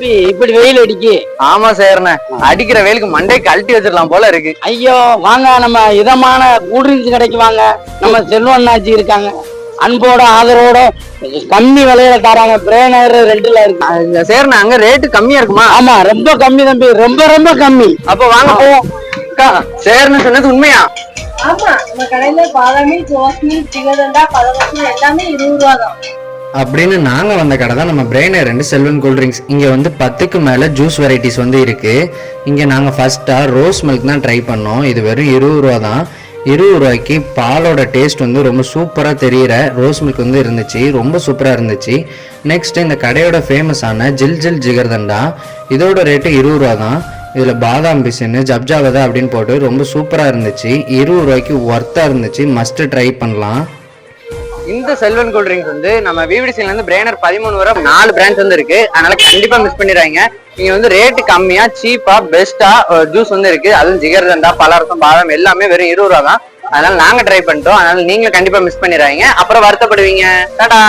தம்பி இப்படி வெயில் அடிக்கு. ஆமா சேர்ண்ணே அடிக்கிற வெயிலுக்கு மண்டே கழட்டி வச்சிடலாம் போல இருக்கு. ஐயோ வாங்க நம்ம இதமான கூல்ட்ரிங்க்ஸ் கடைக்கு வாங்க. நம்ம செல்வண்ணாச்சி இருக்காங்க. அன்போட ஆதரவோட கம்மி விலையில தராங்க. பிரேனர் ரெண்டுல இருக்கு. அங்க சேர்ண்ணே அங்க ரேட்டு கம்மியா இருக்குமா? ஆமா ரொம்ப கம்மி தம்பி ரொம்ப ரொம்ப கம்மி. அப்ப வாங்க. போவோம் சேர்னு சொன்னது உண்மையா? ஆமா நம்ம கடையில பாதாமி ஜோஸ்மி சிகதண்டா பழவசம் எல்லாமே இருபது ரூபா தான். அப்படின்னு நாங்கள் வந்த கடை தான் நம்ம பிரெயினர் ரெண்டு செல்வன் கூல்ட்ரிங்க்ஸ் இங்கே வந்து பத்துக்கு மேலே ஜூஸ் வெரைட்டிஸ் வந்து இருக்குது இங்கே நாங்கள் ஃபஸ்ட்டாக ரோஸ் மில்க் தான் ட்ரை பண்ணோம். இது வெறும் இருபது ரூபா தான். இருபது ரூபாய்க்கு பாலோட டேஸ்ட் வந்து ரொம்ப சூப்பராக தெரிகிற ரோஸ் மில்க் வந்து இருந்துச்சு. ரொம்ப சூப்பராக இருந்துச்சு. நெக்ஸ்ட் இந்த கடையோட ஃபேமஸான ஜில் ஜில் ஜிகர்தண்டா. இதோட ரேட்டு இருபது ரூபா தான். இதில் பாதாம் பிசின்னு ஜப்ஜாவதா அப்படின்னு போட்டு ரொம்ப சூப்பராக இருந்துச்சு. இருபது ரூபாய்க்கு ஒர்த்தாக இருந்துச்சு. மஸ்ட்டு ட்ரை பண்ணலாம். இந்த செல்வன் கூல் ட்ரிங்க்ஸ் வந்து நம்ம விவிடிசில இருந்து பிரேனர் பதிமூணு வரை நாலு பிரான்ச் வந்து இருக்கு. அதனால கண்டிப்பா மிஸ் பண்ணிடுறாங்க நீங்க வந்து ரேட்டு கம்மியா சீப்பா பெஸ்டா ஜூஸ் வந்து இருக்கு. அதுவும் ஜிகர்தண்டா பலரசம் பாதாம் எல்லாமே வெறும் இருபது ரூபா தான். அதனால நாங்க ட்ரை பண்ணிட்டோம். அதனால நீங்களும் கண்டிப்பா மிஸ் பண்ணிடுறாங்க அப்புறம் வருத்தப்படுவீங்க. டாடா!